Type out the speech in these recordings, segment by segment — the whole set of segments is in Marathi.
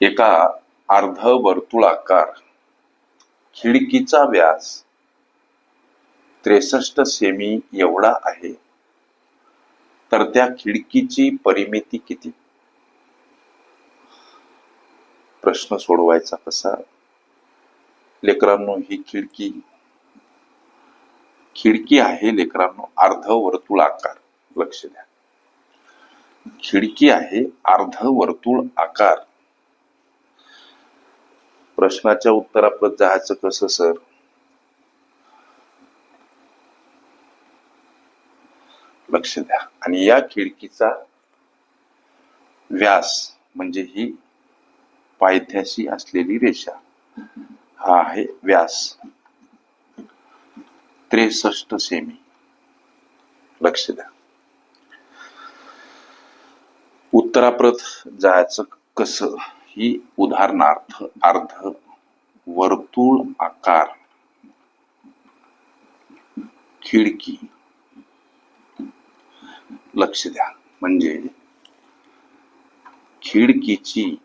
एका अर्ध वर्तुळाकार खिडकीचा व्यास त्रेसष्ट सेमी एवढा आहे. तर त्या खिडकीची परिमिती किती? प्रश्न सोडवायचा कसा? लेकरांनो ही खिडकी खिडकी आहे लेकरांनो अर्ध वर्तुळ आकार लक्ष द्या. खिडकी आहे अर्ध वर्तुळ आकार प्रश्नाच्या उत्तराप्रत जायचं कसं सर? लक्ष द्या. आणि या खिडकीचा व्यास म्हणजे ही पायथ्याशी असलेली रेषा. हा आहे व्यास. त्रेसष्ट सेमी. लक्ष द्या. उत्तराप्रत जायचं कसं? ही उदाहरणार्थ अर्ध वर्तुळ आकार खिडकी. लक्ष द्या. म्हणजे खिडकीची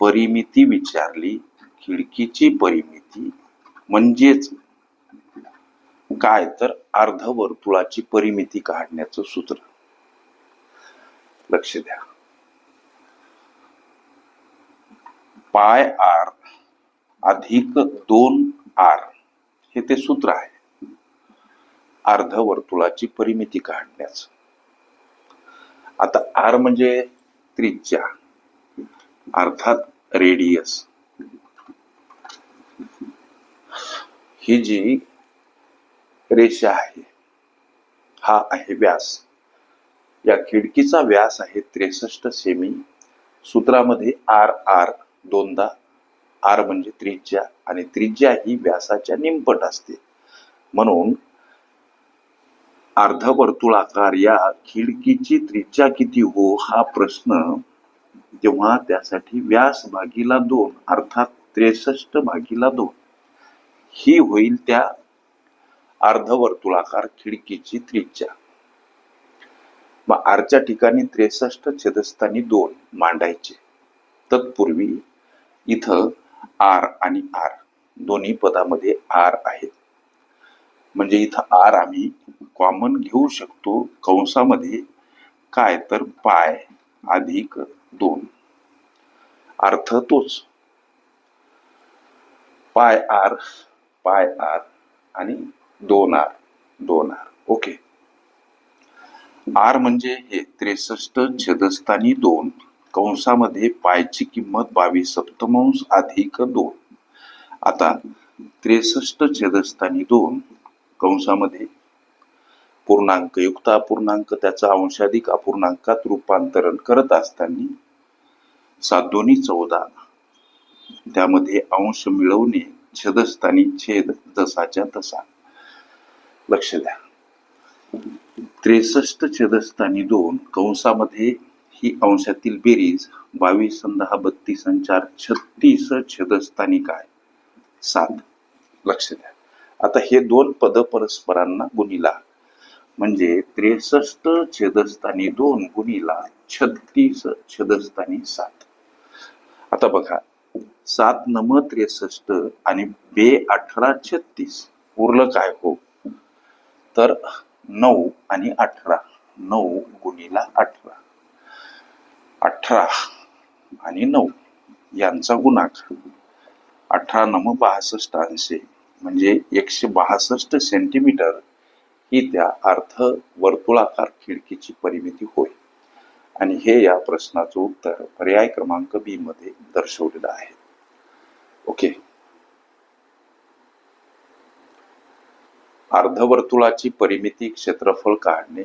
परिमिती विचारली खिडकीची परिमिती म्हणजेच काय? तर अर्ध वर्तुळाची परिमिती काढण्याचं सूत्र. लक्ष द्या. पाय आर अधिक दोन आर. हे ते सूत्र आहे. अर्धवर्तुळाची परिमिती काढण्याच. आता आर म्हणजे त्रिज्या. अर्थात रेडियस ही जी रेषा आहे हा आहे व्यास. या खिडकीचा व्यास आहे त्रेसष्ट सेमी सूत्रामध्ये आर आर दोनदा आर म्हणजे त्रिज्या आणि त्रिज्या ही व्यासाच्या निमपट असते. म्हणून अर्धवर्तुळाकार या खिडकीची त्रिज्या किती हो हा प्रश्न तेव्हा त्यासाठी व्यास भागीला दोन अर्थात त्रेसष्ट भागीला दोन. ही होईल त्या अर्धवर्तुळाकार खिडकीची त्रिज्या. मग आरच्या ठिकाणी त्रेसष्ट छेदस्थानी दोन मांडायचे. तत्पूर्वी इथं आर आणि आर दोन्ही पदामध्ये आर आहेत. म्हणजे इथं आर आम्ही कॉमन घेऊ शकतो कंसामध्ये काय तर पाय अधिक दोन. अर्थ तोच. पाय आर पाय आर आणि दोन आर दोन आर. ओके. आर म्हणजे हे त्रेसष्ट छेदस्थानी दोन. कंसामध्ये पायची किंमत बावीस सप्तमांश अधिक दोन. आता त्रेसष्ट छेदस्थानी दोन कंसामध्ये पूर्णांक युक्त अपूर्णांक त्याचा अंशाधिक अपूर्णांकात रूपांतरण करत असताना सात दोन्ही चौदा. त्यामध्ये अंश मिळवणे छेदस्थानी छेद जसाच्या तसा. लक्ष द्या. त्रेसष्ट छेदस्थानी दोन कंसामध्ये ही अंशातील बेरीज बावीस अन दहा बत्तीस संचार चार छत्तीस छेदस्थानी काय सात. लक्ष द्या. आता हे दोन पद परस्परांना गुणिला. म्हणजे त्रेसष्ट छेदस्थानी दोन गुणिला छत्तीस छेदस्थानी सात. आता बघा. सात नम त्रेसष्ट आणि बे अठरा छत्तीस. उरलं काय हो? तर नऊ आणि अठरा. नऊ गुणिला अठरा. अठरा आणि नऊ यांचा गुणाकार. अठरा नम बासष्ट अंशे म्हणजे एकशे बासष्ट सेंटीमीटर ही त्या अर्ध वर्तुळाकार खिडकीची परिमिती होय. आणि हे या प्रश्नाचं उत्तर पर्याय क्रमांक बी मध्ये दर्शवलेलं आहे. ओके. अर्धवर्तुळाची परिमिती क्षेत्रफळ काढणे